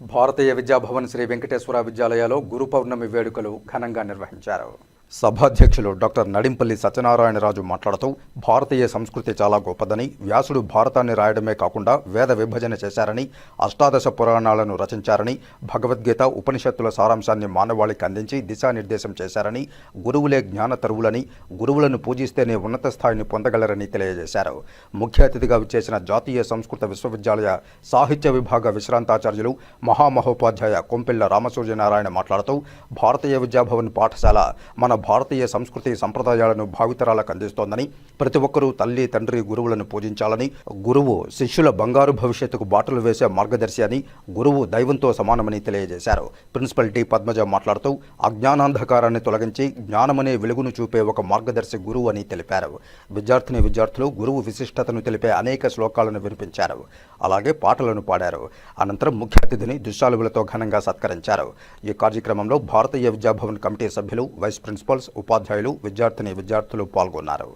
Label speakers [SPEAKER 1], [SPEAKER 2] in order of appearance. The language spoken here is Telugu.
[SPEAKER 1] భారతీయ విద్యాభవన్ శ్రీ వెంకటేశ్వర విద్యాలయాలో గురు పౌర్ణమి వేడుకలు ఘనంగా నిర్వహించారు. సభాధ్యక్షులు డాక్టర్ నడింపల్లి సత్యనారాయణరాజు మాట్లాడుతూ భారతీయ సంస్కృతి చాలా గొప్పదని వ్యాసుడు భారతాన్ని రాయడమే కాకుండా వేద విభజన చేశారని అష్టాదశ పురాణాలను రచించారని భగవద్గీత ఉపనిషత్తుల సారాంశాన్ని మానవాళికి అందించి దిశానిర్దేశం చేశారని గురువులే జ్ఞాన తరువులని గురువులను పూజిస్తేనే ఉన్నత స్థాయిని పొందగలరని తెలియజేశారు. ముఖ్య అతిథిగా విచ్చేసిన జాతీయ సంస్కృత విశ్వవిద్యాలయ సాహిత్య విభాగ విశ్రాంతాచార్యులు మహామహోపాధ్యాయ కొంపెళ్ళ రామసూర్యనారాయణ మాట్లాడుతూ భారతీయ విద్యాభవన్ పాఠశాల మన భారతీయ సంస్కృతి సంప్రదాయాలను భావితరాలకు అందిస్తోందని ప్రతి ఒక్కరూ తల్లి తండ్రి గురువులను పూజించాలని గురువు శిష్యుల బంగారు భవిష్యత్తుకు బాటలు వేసే మార్గదర్శి అని గురువు దైవంతో సమానమని తెలియజేశారు. ప్రిన్సిపల్ డి పద్మజ మాట్లాడుతూ అజ్ఞానాంధకారాన్ని తొలగించి జ్ఞానమనే వెలుగును చూపే ఒక మార్గదర్శి గురువు అని తెలిపారు. విద్యార్థిని విద్యార్థులు గురువు విశిష్టతను తెలిపే అనేక శ్లోకాలను వినిపించారు. అలాగే పాటలను పాడారు. అనంతరం ముఖ్య అతిథిని దుశ్శాలువులతో ఘనంగా సత్కరించారు. ఈ కార్యక్రమంలో భారతీయ విద్యాభవన్ కమిటీ సభ్యులు వైస్ ప్రిన్సిపల్ ప్రిన్సిపల్స్ ఉపాధ్యాయులు విద్యార్థిని విద్యార్థులు పాల్గొన్నారు.